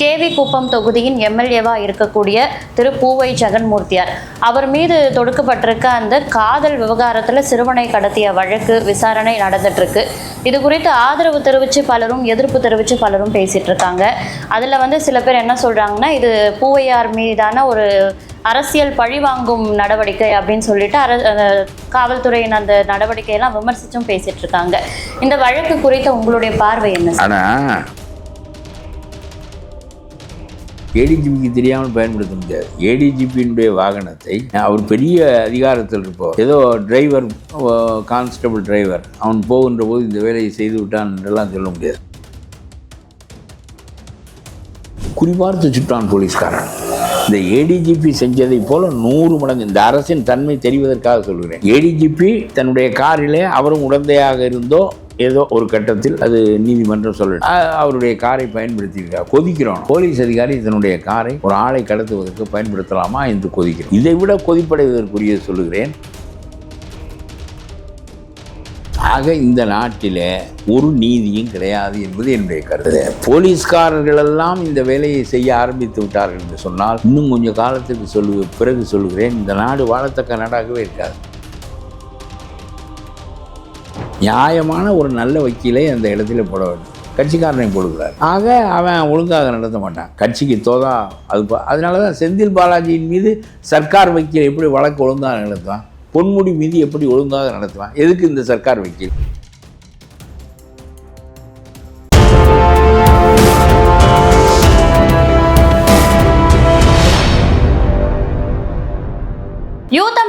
KV குப்பம் தொகுதியின் எம்எல்ஏவா இருக்கக்கூடிய திரு பூவை ஜெகன்மூர்த்தியார். அவர் மீது தொடுக்கப்பட்டிருக்க அந்த காதல் விவகாரத்தில் சிறுவனை கடத்திய வழக்கு விசாரணை நடந்துட்டு இருக்கு இது குறித்து ஆதரவு தெரிவித்து பலரும் எதிர்ப்பு தெரிவித்து பலரும் பேசிட்டு இருக்காங்க அதில் வந்து சில பேர் என்ன சொல்றாங்கன்னா இது பூவையார் மீதான ஒரு அரசியல் பழிவாங்கும் நடவடிக்கை அப்படின்னு சொல்லிட்டு அர காவல்துறையின் அந்த நடவடிக்கையெல்லாம் விமர்சிச்சும் பேசிட்டு இருக்காங்க இந்த வழக்கு குறித்த உங்களுடைய பார்வை என்ன ஆனால் ஏடிஜிபிக்கு தெரியாமல் பயன்படுத்த முடியாது. ஏடிஜிபியினுடைய வாகனத்தை அவர் பெரிய அதிகாரத்தில் இருப்போம் ஏதோ டிரைவர் கான்ஸ்டபிள் டிரைவர் அவன் போகின்ற போது இந்த வேலையை செய்து விட்டான் என்றெல்லாம் சொல்ல முடியாது. குறிபார்த்து சுட்டான் போலீஸ்காரன். இந்த ஏடிஜிபி செஞ்சதை போல நூறு மடங்கு இந்த அரசின் தன்மை தெரிவதற்காக சொல்கிறேன். ஏடிஜிபி தன்னுடைய காரிலே அவரும் உடந்தையாக இருந்தோ ஏதோ ஒரு கட்டத்தில் அது நீதிமன்றம் சொல்லணும் அவருடைய காரை பயன்படுத்தியிருக்கார். கொதிக்கிறோம். போலீஸ் அதிகாரி தன்னுடைய காரை ஒரு ஆளை கடத்துவதற்கு பயன்படுத்தலாமா என்று கொதிக்கிறோம். இதை விட கொதிப்படைவதற்குரிய சொல்லுகிறேன். ஆக இந்த நாட்டில் ஒரு நீதியும் கிடையாது என்பது என்னுடைய கருத்து. போலீஸ்காரர்கள் எல்லாம் இந்த வேலையை செய்ய ஆரம்பித்து விட்டார்கள் என்று சொன்னால் இன்னும் கொஞ்சம் காலத்துக்கு சொல்லு பிறகு சொல்லுகிறேன். இந்த நாடு வாழத்தக்க நாடாகவே இருக்காது. நியாயமான ஒரு நல்ல வக்கீலை அந்த இடத்துல போட வேண்டும். கட்சிக்காரனை போடுகிறார். ஆக அவன் ஒழுங்காக நடத்த மாட்டான். கட்சிக்கு தோதா அது அதனால தான் செந்தில் பாலாஜியின் மீது சர்க்கார் வக்கீல் எப்படி வழக்கு ஒழுங்காக நடத்துவான்? பொன்முடி மீது எப்படி ஒழுங்காக நடத்துவான்? எதுக்கு இந்த சர்க்கார் வக்கீல்?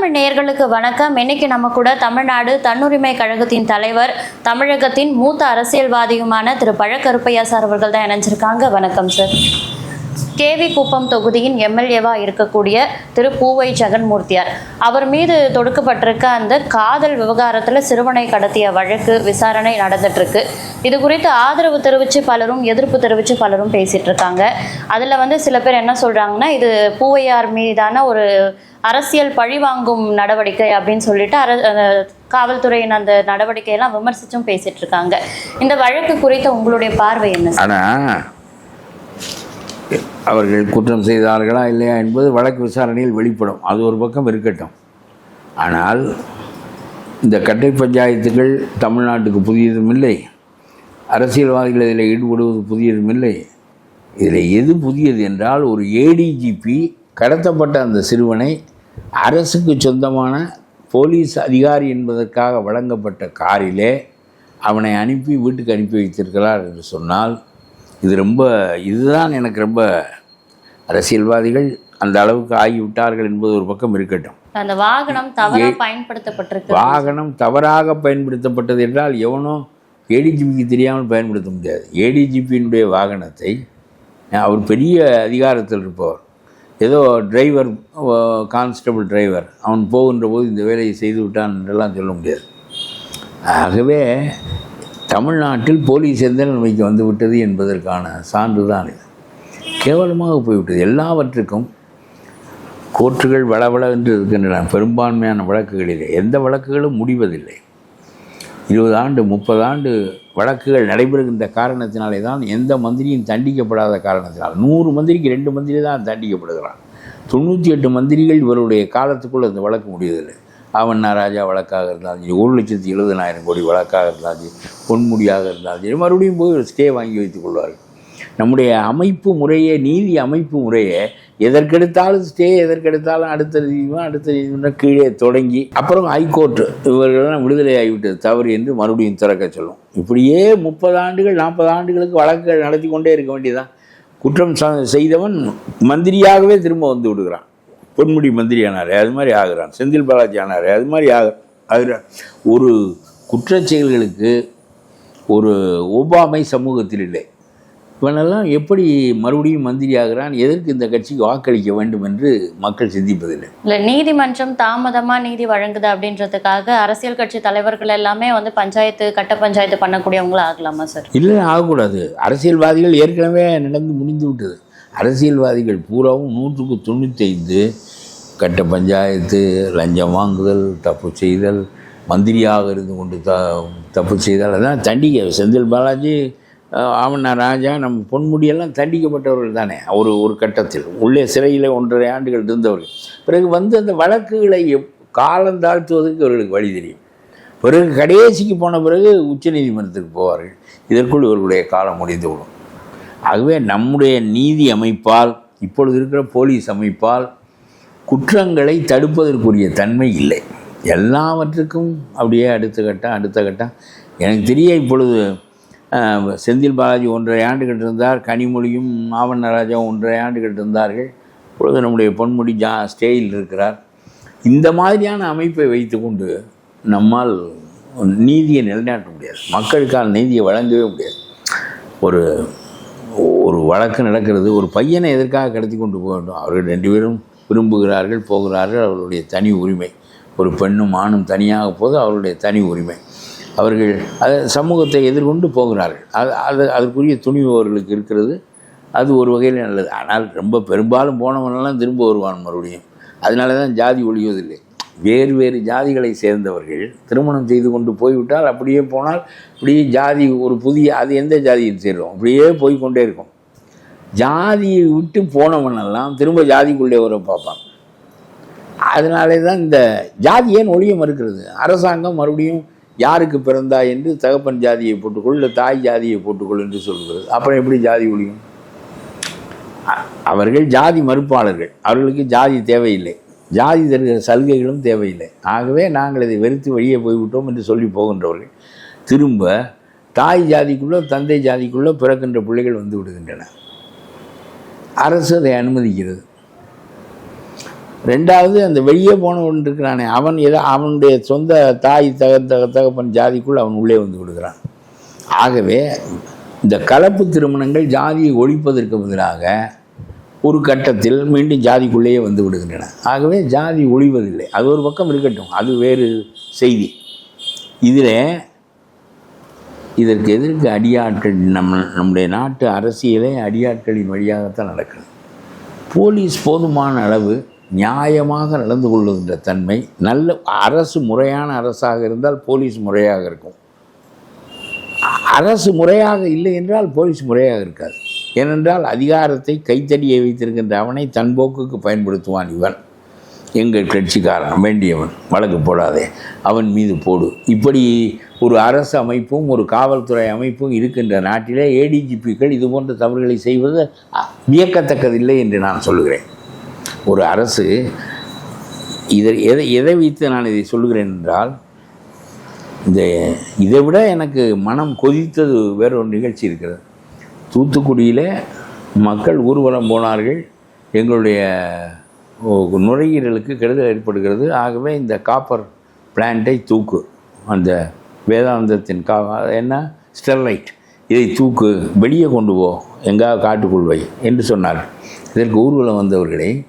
தமிழ் நேயர்களுக்கு வணக்கம். இன்னைக்கு நம்ம கூட தமிழ்நாடு தன்னுரிமை கழகத்தின் தலைவர் தமிழகத்தின் மூத்த அரசியல்வாதியுமான திரு. பழக்கருப்பையா சார் அவர்கள் தான் இணைஞ்சிருக்காங்க. வணக்கம் சார். கேவி குப்பம் தொகுதியின் எம்எல்ஏவா இருக்கக்கூடிய திரு. பூவை ஜெகன்மூர்த்தியார். அவர் மீது தொடுக்கப்பட்டிருக்க அந்த காதல் விவகாரத்தில் சிறுவனை கடத்திய வழக்கு விசாரணை நடந்துட்டு இருக்கு இது குறித்து ஆதரவு தெரிவித்து பலரும் எதிர்ப்பு தெரிவித்து பலரும் பேசிட்டு இருக்காங்க அதில் வந்து சில பேர் என்ன சொல்றாங்கன்னா இது பூவையார் மீதான ஒரு அரசியல் பழிவாங்கும் நடவடிக்கை அப்படின்னு சொல்லிட்டு அர காவல்துறையின் அந்த நடவடிக்கையெல்லாம் விமர்சிச்சும் பேசிட்டு இருக்காங்க இந்த வழக்கு குறித்த உங்களுடைய பார்வை என்ன ஆனால் அவர்கள் குற்றம் செய்தார்களா இல்லையா என்பது வழக்கு விசாரணையில் வெளிப்படும். அது ஒரு பக்கம் இருக்கட்டும். ஆனால் இந்த கட்டை பஞ்சாயத்துகள் தமிழ்நாட்டுக்கு புதியதும் இல்லை. அரசியல்வாதிகள் இதில் ஈடுபடுவது புதியதும் இல்லை. இதில் எது புதியது என்றால் ஒரு ஏடிஜிபி கடத்தப்பட்ட அந்த சிறுவனை அரசுக்கு சொந்தமான போலீஸ் அதிகாரி என்பதற்காக வழங்கப்பட்ட காரிலே அவனை அனுப்பி வீட்டுக்கு அனுப்பி வைத்திருக்கிறார் என்று சொன்னால் இது ரொம்ப இதுதான் எனக்கு ரொம்ப அரசியல்வாதிகள் அந்த அளவுக்கு ஆகிவிட்டார்கள் என்பது ஒரு பக்கம் இருக்கட்டும். அந்த வாகனம் தவறா பயன்படுத்தப்பட்டிருக்கு. வாகனம் தவறாக பயன்படுத்தப்பட்டது என்றால் எவனோ ஏடிஜிபிக்கு தெரியாமல் பயன்படுத்த முடியாது. ஏடிஜிபியினுடைய வாகனத்தை அவர் பெரிய அதிகாரத்தில் இருப்பவர். ஏதோ டிரைவர் கான்ஸ்டபிள் டிரைவர் அவன் போகின்ற போது இந்த வேலையை செய்து விட்டான் என்றெல்லாம் சொல்ல முடியாது. ஆகவே தமிழ்நாட்டில் போலீஸ் எந்த நிலைமைக்கு வந்து விட்டது என்பதற்கான சான்று தான் இது. கேவலமாக போய்விட்டது எல்லாவற்றுக்கும் கோர்ட்டுகள் வளவள என்று இருக்கின்றன. பெரும்பான்மையான வழக்குகளிலே எந்த வழக்குகளும் முடிவதில்லை. இருபது ஆண்டு முப்பது ஆண்டு வழக்குகள் நடைபெறுகின்ற காரணத்தினாலே தான் எந்த மந்திரியும் தண்டிக்கப்படாத காரணத்தினால். நூறு மந்திரிக்கு ரெண்டு மந்திரி தான் தண்டிக்கப்படுகிறான். தொண்ணூற்றி எட்டு மந்திரிகள் இவருடைய காலத்துக்குள் அந்த வழக்கு முடியதில்லை ஆவண்ணா ராஜா வழக்காக இருந்தாலும் சரி ஒரு லட்சத்தி எழுபதனாயிரம் கோடி வழக்காக இருந்தாலும் சரி பொன்முடியாக இருந்தாலும் சரி மறுபடியும் போய் ஒரு ஸ்டே வாங்கி வைத்துக் கொள்வார்கள். நம்முடைய அமைப்பு முறையே நீதி அமைப்பு முறையே எதற்கெடுத்தாலும் ஸ்டே எதற்கெடுத்தாலும் அடுத்த நீதிமன்றம் அடுத்த நீதிமன்றம் கீழே தொடங்கி அப்புறம் ஹைகோர்ட்டு இவர்களெல்லாம் விடுதலை ஆகிவிட்டது தவறு என்று மறுபடியும் திறக்க சொல்லும். இப்படியே முப்பது ஆண்டுகள் நாற்பது ஆண்டுகளுக்கு வழக்குகள் நடத்தி கொண்டே இருக்க வேண்டியதான் குற்றம் செய்தவன் மந்திரியாகவே திரும்ப வந்து விடுகிறான். பொன்முடி மந்திரி ஆனார் அது மாதிரி ஆகிறான். செந்தில் பாலாஜி ஆனார் அது மாதிரி ஆக ஆகிறான் ஒரு குற்ற செயல்களுக்கு ஒரு ஒவ்வாமை சமூகத்தில் இல்லை. இவனெல்லாம் எப்படி மறுபடியும் மந்திரி ஆகிறான்? எதற்கு இந்த கட்சிக்கு வாக்களிக்க வேண்டும் என்று மக்கள் சிந்திப்பதில்லை. இல்ல நீதிமன்றம் தாமதமா நீதி வழங்குது அப்படின்றதுக்காக அரசியல் கட்சி தலைவர்கள் எல்லாமே வந்து பஞ்சாயத்து கட்ட பஞ்சாயத்து பண்ணக்கூடியவங்களும் ஆகலாமா சார்? இல்லை ஆகக்கூடாது. அரசியல்வாதிகள் ஏற்கனவே நடந்து முடிந்து விட்டது. அரசியல்வாதிகள் பூராவும் நூற்றுக்கு தொண்ணூத்தைந்து கட்ட பஞ்சாயத்து லஞ்சம் வாங்குதல் தப்பு செய்தல் மந்திரியாக இருந்து கொண்டு த தப்பு செய்தல் அதான் தண்டிகை செந்தில் பாலாஜி ஆமண்ணா ராஜா நம் பொன்முடியெல்லாம் தண்டிக்கப்பட்டவர்கள் தானே. ஒரு ஒரு கட்டத்தில். உள்ளே சிறையில் ஒன்றரை ஆண்டுகள் இருந்தவர்கள். பிறகு வந்து அந்த வழக்குகளை காலம் தாழ்த்துவதற்கு அவர்களுக்கு வழி தெரியும். பிறகு கடைசிக்கு போன பிறகு உச்சநீதிமன்றத்துக்கு போவார்கள். இதற்குள் இவர்களுடைய காலம் முடிந்துவிடும். ஆகவே நம்முடைய நீதி அமைப்பால் இப்பொழுது இருக்கிற போலீஸ் அமைப்பால் குற்றங்களை தடுப்பதற்குரிய தன்மை இல்லை. எல்லாவற்றுக்கும் அப்படியே அடுத்த கட்டம் அடுத்த கட்டம். எனக்கு தெரிய இப்பொழுது செந்தில் பாலாஜி ஒன்றரை ஆண்டுகள் இருந்தார் கனிமொழியும் மாவண்ணராஜாவும் ஒன்றரை ஆண்டுகள் இருந்தார்கள் இப்பொழுது நம்முடைய பொன்முடி ஜா ஸ்டேயில் இருக்கிறார். இந்த மாதிரியான அமைப்பை வைத்துக்கொண்டு நம்மால் நீதியை நிலைநாட்ட முடியாது. மக்களுக்கான நீதியை வழங்கவே முடியாது. ஒரு ஒரு வழக்கு நடக்கிறது ஒரு பையனை எதற்காக கடத்தி கொண்டு போக வேண்டும்? அவர்கள் ரெண்டு பேரும் விரும்புகிறார்கள் போகிறார்கள் அவர்களுடைய தனி உரிமை. ஒரு பெண்ணும் ஆணும் தனியாக போது அவருடைய தனி உரிமை. அவர்கள் அது சமூகத்தை எதிர்கொண்டு போகிறார்கள். அது அது அதற்குரிய துணிவு அவர்களுக்கு இருக்கிறது. அது ஒரு வகையில் நல்லது. ஆனால் ரொம்ப பெரும்பாலும் போனவனெல்லாம் திரும்ப வருவான் மறுபடியும். அதனால தான் ஜாதி ஒழிவதில்லை. வேறு வேறு ஜாதிகளை சேர்ந்தவர்கள் திருமணம் செய்து கொண்டு போய்விட்டால் அப்படியே போனால் அப்படியே ஜாதி ஒரு புதிய அது எந்த ஜாதியில் சேரும் அப்படியே போய் கொண்டே இருக்கும். ஜாதியை விட்டு போனவனெல்லாம் திரும்ப ஜாதிக்குள்ளே வர பார்ப்பான். அதனாலே தான் இந்த ஜாதி ஏன் ஒழிய மறுக்கிறது? அரசாங்கம் மறுபடியும் யாருக்கு பிறந்தா என்று தகப்பன் ஜாதியை போட்டுக்கொள் இல்லை தாய் ஜாதியை போட்டுக்கொள் என்று சொல்கிறது. அப்புறம் எப்படி ஜாதி ஒழியும்? அவர்கள் ஜாதி மறுப்பாளர்கள். அவர்களுக்கு ஜாதி தேவையில்லை. ஜாதி தருகிற சலுகைகளும் தேவையில்லை. ஆகவே நாங்கள் இதை வெறுத்து வெளியே போய்விட்டோம் என்று சொல்லி போகின்றவர்கள். திரும்ப தாய் ஜாதிக்குள்ளே தந்தை ஜாதிக்குள்ளே பிறக்கின்ற பிள்ளைகள் வந்து விடுகின்றன. அரசு அதை அனுமதிக்கிறது. ரெண்டாவது அந்த வெளியே போனவன் இருக்கிறானே அவன் ஏதோ அவனுடைய சொந்த தாய் தக தக தகப்பன் ஜாதிக்குள் அவன் உள்ளே வந்து விடுகிறான். ஆகவே இந்த கலப்பு திருமணங்கள் ஜாதியை ஒழிப்பதற்கு பதிலாக ஒரு கட்டத்தில் மீண்டும் ஜாதிக்குள்ளேயே வந்து விடுகின்றன. ஆகவே ஜாதி ஒழிவதில்லை. அது ஒரு பக்கம் இருக்கட்டும். அது வேறு செய்தி. இதில் இதற்கு எதிர்க்கு அடியாட்கள் நம்ம நம்முடைய நாட்டு அரசியலே அடியாட்களின் வழியாகத்தான் நடக்கணும் போலீஸ் போதுமான அளவு நியாயமாக நடந்து கொள்ளுகின்ற தன்மை நல்ல அரசு முறையான அரசாக இருந்தால் போலீஸ் முறையாக இருக்கும். அரசு முறையாக இல்லை என்றால் போலீஸ் முறையாக இருக்காது. ஏனென்றால் அதிகாரத்தை கைத்தடியை வைத்திருக்கின்ற அவனை தன் போக்குக்கு பயன்படுத்துவான் இவன். எங்கள் கட்சிக்காரன் வேண்டியவன் வழக்கு போடாதே அவன் மீது போடு. இப்படி ஒரு அரசு அமைப்பும் ஒரு காவல்துறை அமைப்பும் இருக்கின்ற நாட்டிலே ஏடிஜிபிக்கள் இது போன்ற தவறுகளை செய்வது வியக்கத்தக்கதில்லை என்று நான் சொல்லுகிறேன். ஒரு அரசு இதை எதை எதை வைத்து நான் இதை சொல்லுகிறேன் என்றால் இந்த இதை விட எனக்கு மனம் கொதித்தது வேற ஒரு நிகழ்ச்சி இருக்கிறது. தூத்துக்குடியில் மக்கள் ஊர்வலம் போனார்கள். எங்களுடைய நுரையீரலுக்கு கெடுதல் ஏற்படுகிறது. ஆகவே இந்த காப்பர் பிளான்ட்டை தூக்கு. அந்த வேதாந்தத்தின் கா என்ன? ஸ்டெர்லைட். இதை தூக்கு. வெளியே கொண்டு போ. எங்காவது காட்டுக்குள் வை. என்று சொன்னார் இதற்கு ஊர்வலம் வந்தவர்களை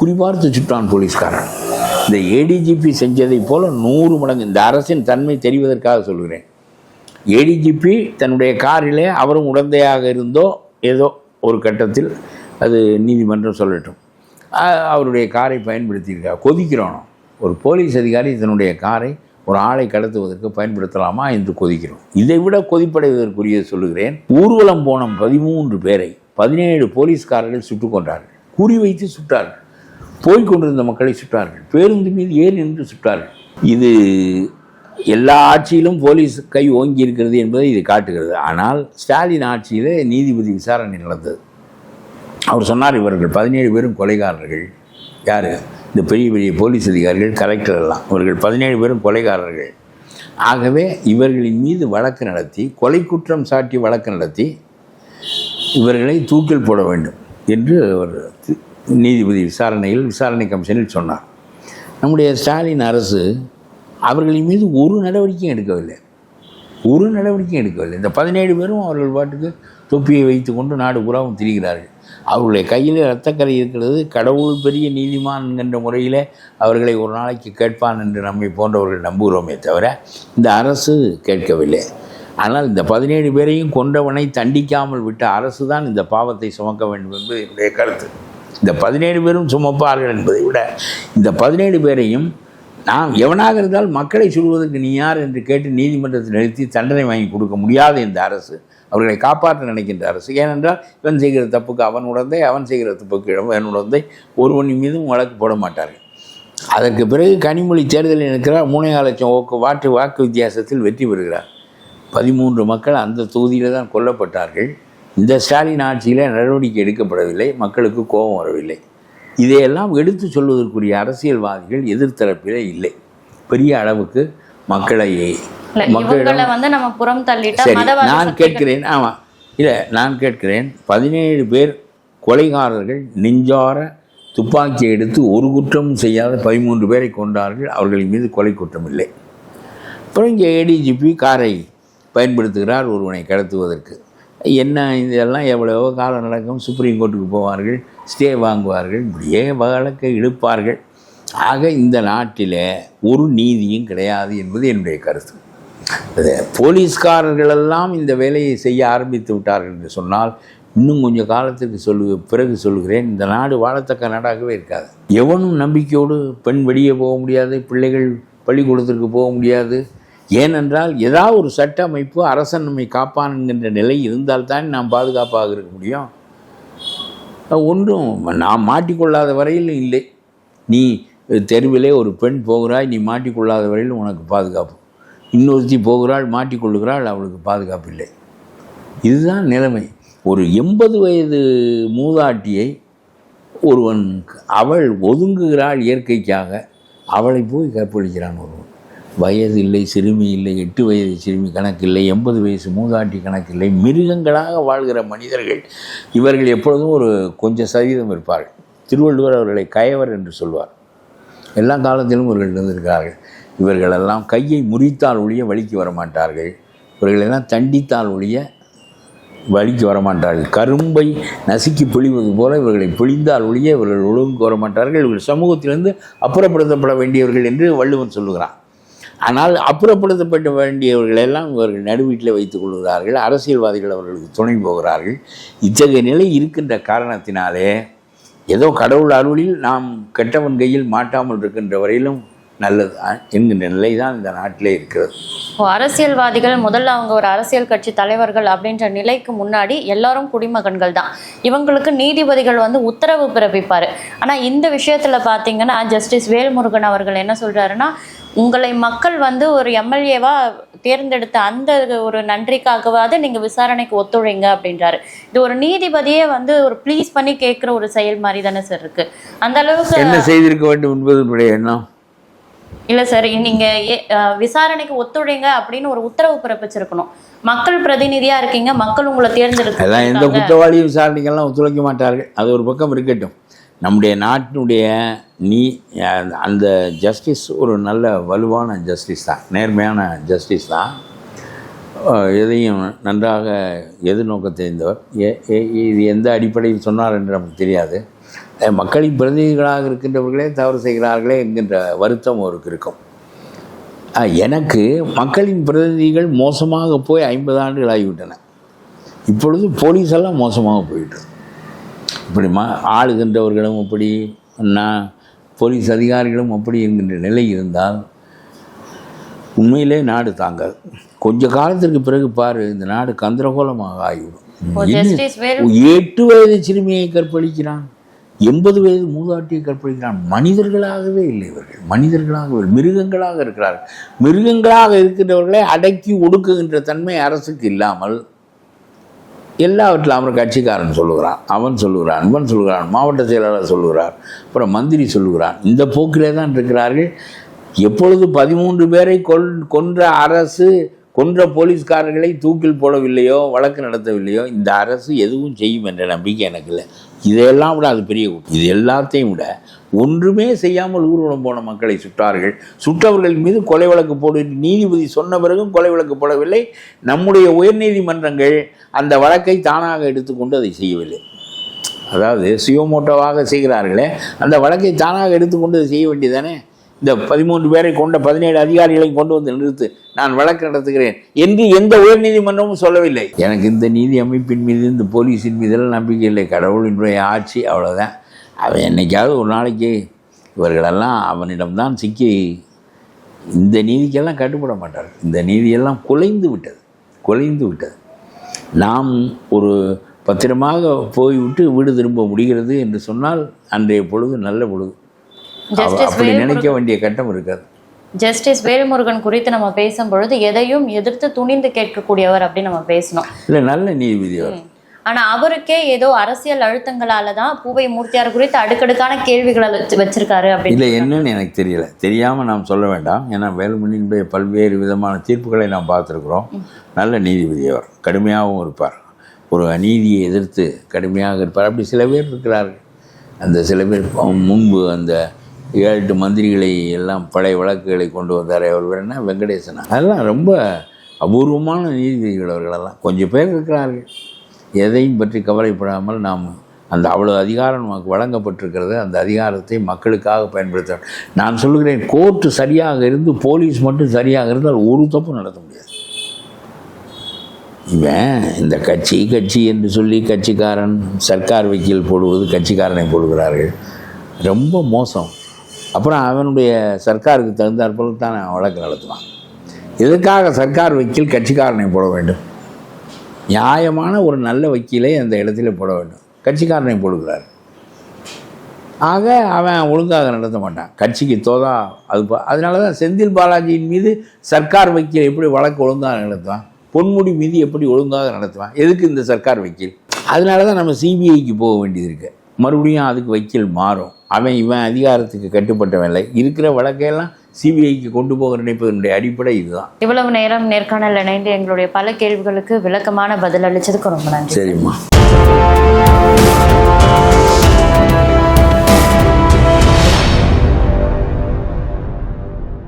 குறிபார்த்து சுட்டான் போலீஸ்காரன். இந்த ஏடிஜிபி செஞ்சதைப் போல நூறு மடங்கு இந்த அரசின் தன்மை தெரிவதற்காக சொல்கிறேன். ஏடிஜிபி தன்னுடைய காரிலே அவரும் உடந்தையாக இருந்தோ ஏதோ ஒரு கட்டத்தில் அது நீதிமன்றம் சொல்லட்டும். அவருடைய காரை பயன்படுத்தியிருக்கா கொதிக்கிறோம். ஒரு போலீஸ் அதிகாரி தன்னுடைய காரை ஒரு ஆளை கடத்துவதற்கு பயன்படுத்தலாமா என்று கொதிக்கிறோம். இதை விட கொதிப்படைவதற்குரிய சொல்லுகிறேன் ஊர்வலம் போன பதிமூன்று பேரை பதினேழு போலீஸ்காரர்கள் சுட்டுக் கொண்டார்கள் குறிவைத்து சுட்டார்கள். போய்க் கொண்டிருந்த மக்களை சுட்டார்கள். பேருந்து மீது ஏறி நின்று சுட்டார்கள். இது எல்லா ஆட்சியிலும் போலீஸ் கை ஓங்கி இருக்கிறது என்பதை இது காட்டுகிறது. ஆனால் ஸ்டாலின் ஆட்சியிலே நீதிபதி விசாரணை நடந்தது. அவர் சொன்னார் இவர்கள் பதினேழு பேரும் கொலைகாரர்கள். யார்? இந்த பெரிய பெரிய போலீஸ் அதிகாரிகள் கலெக்டர் எல்லாம். இவர்கள் பதினேழு பேரும் கொலைகாரர்கள். ஆகவே இவர்களின் மீது வழக்கு நடத்தி கொலை குற்றம் சாட்டி வழக்கு நடத்தி இவர்களை தூக்கில் போட வேண்டும் என்று அவர் நீதிபதி விசாரணையில் விசாரணை கமிஷனில் சொன்னார். நம்முடைய ஸ்டாலின் அரசு அவர்களின் மீது ஒரு நடவடிக்கையும் எடுக்கவில்லை. ஒரு நடவடிக்கையும் எடுக்கவில்லை. இந்த பதினேழு பேரும் அவர்கள் பாட்டுக்கு தொப்பியை வைத்துக்கொண்டு நாடு புறாவும் திரிகிறார்கள். அவர்களுடைய கையில் இரத்தக்கரை இருக்கிறது. கடவுள் பெரிய நீதிமான் என்கின்ற முறையில் அவர்களை ஒரு நாளைக்கு கேட்பான் என்று நம்மை போன்றவர்கள் நம்புகிறோமே தவிர இந்த அரசு கேட்கவில்லை. ஆனால் இந்த பதினேழு பேரையும் கொன்றவனை தண்டிக்காமல் விட்ட அரசு தான் இந்த பாவத்தை சுமக்க வேண்டும் என்பது என்னுடைய கருத்து. இந்த பதினேழு பேரும் சுமப்பார்கள் என்பதை விட இந்த பதினேழு பேரையும் நாம் எவனாக இருந்தால் மக்களை சொல்வதற்கு நீ யார் என்று கேட்டு நீதிமன்றத்தில் நிறுத்தி தண்டனை வாங்கி கொடுக்க முடியாத இந்த அரசு அவர்களை காப்பாற்ற நினைக்கின்ற அரசு. ஏனென்றால் இவன் செய்கிற தப்புக்கு அவன் உடந்தை அவன் செய்கிற தப்புக்கு இவன் உடந்தை ஒருவனின் மீதும் வழக்கு போட மாட்டார்கள். அதற்கு பிறகு கனிமொழி தேர்தலில் இருக்கிறார் மூணே லட்சம் ஓக்கு வாட்டு வாக்கு வித்தியாசத்தில் வெற்றி பெறுகிறார். பதிமூன்று மக்கள் அந்த தொகுதியில் தான் கொல்லப்பட்டார்கள். இந்த ஸ்டாலின் ஆட்சியில் நடவடிக்கை எடுக்கப்படவில்லை மக்களுக்கு கோபம் வரவில்லை. இதையெல்லாம் எடுத்து சொல்வதற்குரிய அரசியல்வாதிகள் எதிர்த்தரப்பிலே இல்லை. பெரிய அளவுக்கு மக்களை இல்ல மக்களிடம் நான் கேட்கிறேன் ஆமாம் இல்லை நான் கேட்கிறேன் பதினேழு பேர் கொலைகாரர்கள் நெஞ்சார துப்பாக்கி எடுத்து ஒரு குற்றமும் செய்யாத பதிமூன்று பேரை கொண்டார்கள் அவர்களின் மீது கொலை குற்றம் இல்லை. அப்புறம் இங்கே ஏடிஜிபி காரை பயன்படுத்துகிறார் ஒருவனை கடத்துவதற்கு. என்ன இதெல்லாம் எவ்வளவோ காலம் நடக்கும் சுப்ரீம் கோர்ட்டுக்கு போவார்கள் ஸ்டே வாங்குவார்கள் இப்படியே வழக்கை இழுப்பார்கள். ஆக இந்த நாட்டில் ஒரு நீதியும் கிடையாது என்பது என்னுடைய கருத்து. போலீஸ்காரர்களெல்லாம் இந்த வேலையை செய்ய ஆரம்பித்து விட்டார்கள் என்று சொன்னால் இன்னும் கொஞ்சம் காலத்துக்கு சொல்லு பிறகு சொல்கிறேன் இந்த நாடு வாழத்தக்க நாடாகவே இருக்காது. எவனும் நம்பிக்கையோடு பெண் வெளியே போக முடியாது பிள்ளைகள் பள்ளிக்கூடத்திற்கு போக முடியாது ஏனென்றால் ஏதாவது ஒரு சட்ட அமைப்பு அரசன் நம்மை காப்பான் என்கின்ற நிலை இருந்தால்தான் நாம் பாதுகாப்பாக இருக்க முடியும். ஒன்றும் நாம் மாட்டிக்கொள்ளாத வரையில் இல்லை. நீ தெருவிலே ஒரு பெண் போகிறாய் நீ மாட்டிக்கொள்ளாத வரையில் உனக்கு பாதுகாப்பு. இன்னொருத்தி போகிறாள் மாட்டிக்கொள்ளுகிறாள் அவளுக்கு பாதுகாப்பு இல்லை. இதுதான் நிலைமை. ஒரு எண்பது வயது மூதாட்டியை ஒருவன் அவள் ஒதுங்குகிறாள் இயற்கைக்காக அவளை போய் கற்பழிக்கிறான் ஒருவன். வயது இல்லை சிறுமி இல்லை எட்டு வயது சிறுமி கணக்கில்லை எண்பது வயசு மூதாட்டி கணக்கில்லை மிருகங்களாக வாழ்கிற மனிதர்கள் இவர்கள் எப்பொழுதும் ஒரு கொஞ்சம் சதவீதம் இருப்பார்கள். திருவள்ளுவர் அவர்களை கயவர் என்று சொல்வார். எல்லா காலத்திலும் இவர்கள் இருந்திருக்கிறார்கள். இவர்களெல்லாம் கையை முறித்தால் ஒழிய வலிக்கு வரமாட்டார்கள். இவர்களெல்லாம் தண்டித்தால் ஒழிய வலிக்கு வரமாட்டார்கள். கரும்பை நசுக்கி பிழிவது போல இவர்களை பிழிந்தால் ஒழிய இவர்கள் ஒழுங்கு வரமாட்டார்கள். இவர்கள் சமூகத்திலிருந்து அப்புறப்படுத்தப்பட வேண்டியவர்கள் என்று வள்ளுவன் சொல்லுகிறான். ஆனால் அப்புறப்படுத்தப்பட வேண்டியவர்களெல்லாம் இவர்கள் நடுவீட்டில் வைத்துக் கொள்கிறார்கள் அரசியல்வாதிகள் அவர்களுக்கு துணை போகிறார்கள். இத்தகைய நிலை இருக்கின்ற காரணத்தினாலே ஏதோ கடவுள் அருளில் நாம் கெட்டவன் கையில் மாட்டாமல் இருக்கின்ற வரையிலும் நல்லது. என்கின்ற நிலை தான் இந்த நாட்டிலே இருக்கிறது. இப்போ அரசியல்வாதிகள் முதல்ல அவங்க ஒரு அரசியல் கட்சி தலைவர்கள் அப்படின்ற நிலைக்கு முன்னாடி எல்லாரும் குடிமகன்கள் தான். இவங்களுக்கு நீதிபதிகள் வந்து உத்தரவு பிறப்பிப்பார். ஆனால் இந்த விஷயத்தில் பார்த்தீங்கன்னா ஜஸ்டிஸ் வேல்முருகன் அவர்கள் என்ன சொல்கிறாருன்னா உங்களை மக்கள் வந்து ஒரு எம்எல்ஏவா தேர்ந்தெடுத்த அந்த ஒரு நன்றிக்காகவாவது நீங்க விசாரணைக்கு ஒத்துழைங்க அப்படின்றாரு. இது ஒரு நீதிபதியே வந்து ஒரு ப்ளீஸ் பண்ணி கேட்குற ஒரு செயல் மாதிரி தானே சார் இருக்கு. அந்த அளவுக்கு என்ன செய்திருக்க வேண்டும் என்பது என்னுடைய எண்ணம்? இல்ல சார் நீங்க ஏ- அஹ் விசாரணைக்கு ஒத்துழைங்க அப்படின்னு ஒரு உத்தரவு பிறப்பிச்சிருக்கணும். மக்கள் பிரதிநிதியா இருக்கீங்க மக்கள் உங்களை அதெல்லாம் எந்த தேர்ந்தெடுத்து குற்றவாளி விசாரணைக்கெல்லாம் ஒத்துழைக்க மாட்டார்கள். அது ஒரு பக்கம் இருக்கட்டும். நம்முடைய நாட்டினுடைய நீ அந்த- அந்த ஜஸ்டிஸ் ஒரு நல்ல வலுவான ஜஸ்டிஸ் தான் நேர்மையான ஜஸ்டிஸ் தான். எதையும் நன்றாக எதிர்நோக்க தெரிந்தவர். ஏ- ஏ- இது எந்த அடிப்படையில் சொன்னார் என்று நமக்கு தெரியாது. மக்களின் பிரதிநிதிகளாக இருக்கின்றவர்களே தவறு செய்கிறார்களே என்கின்ற வருத்தம் அவருக்கு இருக்கும். எனக்கு மக்களின் பிரதிநிதிகள் மோசமாக போய் ஐம்பது ஆண்டுகள் ஆகிவிட்டன. இப்பொழுது போலீஸ் எல்லாம் மோசமாக போயிட்டு இப்படி மா ஆளுகின்றவர்களும் அப்படி நான் போலீஸ் அதிகாரிகளும் அப்படி என்கின்ற நிலை இருந்தால் உண்மையிலே நாடு தாங்காது. கொஞ்ச காலத்திற்கு பிறகு பாரு இந்த நாடு கந்தரகோலமாக ஆகிவிடும். வேல் எட்டு வயது சிறுமியை கற்பழிக்கிறான் எண்பது வயது மூதாட்டியை கற்பழிக்கிறான். மனிதர்களாகவே இல்லை இவர்கள் மனிதர்களாகவே. மிருகங்களாக இருக்கிறார்கள். மிருகங்களாக இருக்கின்றவர்களை அடக்கி ஒடுக்குகின்ற தன்மை அரசுக்கு இல்லாமல் எல்லாவற்றிலும் அவன் கட்சிக்காரன் சொல்லுகிறான் அவன் சொல்லுகிறான் இவன் சொல்லுகிறான் மாவட்ட செயலாளர் சொல்லுகிறார் அப்புறம் மந்திரி சொல்லுகிறான். இந்த போக்கிலே தான் இருக்கிறார்கள். எப்பொழுது பதிமூன்று பேரை கொல் கொன்ற அரசு கொன்ற போலீஸ்காரர்களை தூக்கில் போடவில்லையோ வழக்கு நடத்தவில்லையோ இந்த அரசு எதுவும் செய்யும் என்ற நம்பிக்கை எனக்கு இல்லை. இதையெல்லாம் விட அது பெரிய குற்றம். இது எல்லாத்தையும் விட ஒன்றுமே செய்யாமல் ஊர்வலம் போன மக்களை சுட்டார்கள். சுட்டவர்கள் மீது கொலை வழக்கு போடு நீதிபதி சொன்ன பிறகும் கொலை வழக்கு போடவில்லை. நம்முடைய உயர்நீதிமன்றங்கள் அந்த வழக்கை தானாக எடுத்துக்கொண்டு அதை செய்யவில்லை. அதாவது சுயமோட்டோவாக செய்கிறார்களே அந்த வழக்கை தானாக எடுத்துக்கொண்டு அதை செய்ய வேண்டியதானே இந்த பதிமூன்று பேரை கொண்ட பதினேழு அதிகாரிகளையும் கொண்டு வந்து நிறுத்து. நான் வழக்கு நடத்துகிறேன் என்று எந்த உயர்நீதிமன்றமும் சொல்லவில்லை. எனக்கு இந்த நீதி அமைப்பின் மீது இந்த போலீஸின் மீதெல்லாம் நம்பிக்கை இல்லை. கடவுளினுடைய ஆட்சி அவ்வளோதான் அவன் என்னைக்காவது ஒரு நாளைக்கு இவர்களெல்லாம் அவனிடம்தான் சிக்கி இந்த நீதிக்கெல்லாம் கட்டுப்பட மாட்டார்கள் இந்த நீதியெல்லாம் குலைந்து விட்டது. குலைந்து விட்டது. நாம் ஒரு பத்திரமாக போய்விட்டு வீடு திரும்ப முடிகிறது என்று சொன்னால் அன்றைய பொழுது நல்ல பொழுது. அப்படி நினைக்க வேண்டிய கட்டம் இருக்காது. ஜஸ்டிஸ் வேல்முருகன் குறித்து நம்ம பேசும் பொழுது எதையும் எதிர்த்து துணிந்து கேட்கக்கூடியவர் அப்படின்னு நம்ம பேசணும். இல்லை நல்ல நீதிபதி அவர் ஆனா அவருக்கே ஏதோ அரசியல் அழுத்தங்களால தான் பூவை மூர்த்தியார் குறித்து அடுக்கடுக்கான கேள்விகளை வச்சு- வச்சிருக்காரு அப்படின்னு இல்லை என்னன்னு எனக்கு தெரியல. தெரியாமல் நாம் சொல்ல வேண்டாம். ஏன்னா வேலுமணியினுடைய பல்வேறு விதமான தீர்ப்புகளை நாம் பார்த்துருக்குறோம். நல்ல நீதிபதி அவர் கடுமையாகவும் இருப்பார். ஒரு அநீதியை எதிர்த்து கடுமையாக இருப்பார். அப்படி சில பேர் இருக்கிறார்கள். அந்த சில பேர் முன்பு அந்த ஏழு எட்டு மந்திரிகளை எல்லாம் பழைய வழக்குகளை கொண்டு வந்தார் அவர் பேர் என்ன? வெங்கடேசன். அதெல்லாம் ரொம்ப அபூர்வமான நீதிபதிகள் அவர்களெல்லாம். கொஞ்சம் பேர் இருக்கிறார்கள். எதையும் பற்றி கவலைப்படாமல் நாம் அந்த அவ்வளோ அதிகாரம் நமக்கு வழங்கப்பட்டிருக்கிறது. அந்த அதிகாரத்தை மக்களுக்காக பயன்படுத்த நான் சொல்லுகிறேன் கோர்ட்டு சரியாக இருந்து போலீஸ் மட்டும் சரியாக இருந்தால் ஒரு தப்பு நடத்த முடியாது. இவன் இந்த கட்சி கட்சி என்று சொல்லி கட்சிக்காரன் சர்க்கார் வக்கீல் போடுவது கட்சிக்காரனை போடுகிறார்கள். ரொம்ப மோசம். அப்புறம் அவனுடைய சர்க்காருக்கு தகுந்தாற்போல் தான் வழக்கு நடத்துவான். எதுக்காக சர்க்கார் வக்கீல் கட்சிக்காரனை போட வேண்டும்? நியாயமான ஒரு நல்ல வக்கீலை அந்த இடத்துல போட வேண்டும். கட்சிக்காரனை போடுகிறார். ஆக அவன் ஒழுங்காக நடத்த மாட்டான். கட்சிக்கு தோதா அது அதனால தான் செந்தில் பாலாஜியின் மீது சர்க்கார் வக்கீல் எப்படி வழக்கு ஒழுங்காக நடத்துவான்? பொன்முடி மீது எப்படி ஒழுங்காக நடத்துவான்? எதுக்கு இந்த சர்க்கார் வக்கீல்? அதனால தான் நம்ம சிபிஐக்கு போக வேண்டியது இருக்குது மறுபடியும் அதுக்கு வக்கீல் மாறும். அவன் இவன் அதிகாரத்துக்கு கட்டுப்பட்டவன் இல்லை. இருக்கிற வழக்கையெல்லாம் சிபிஐக்கு கொண்டு போக நினைப்பதனுடைய அடிப்படை இதுதான். இவ்வளவு நேரம் நேர்காணல் இணைந்து எங்களுடைய பல கேள்விகளுக்கு விளக்கமான பதில் அளிச்சதுக்கு ரொம்ப நன்றி. சரிம்மா.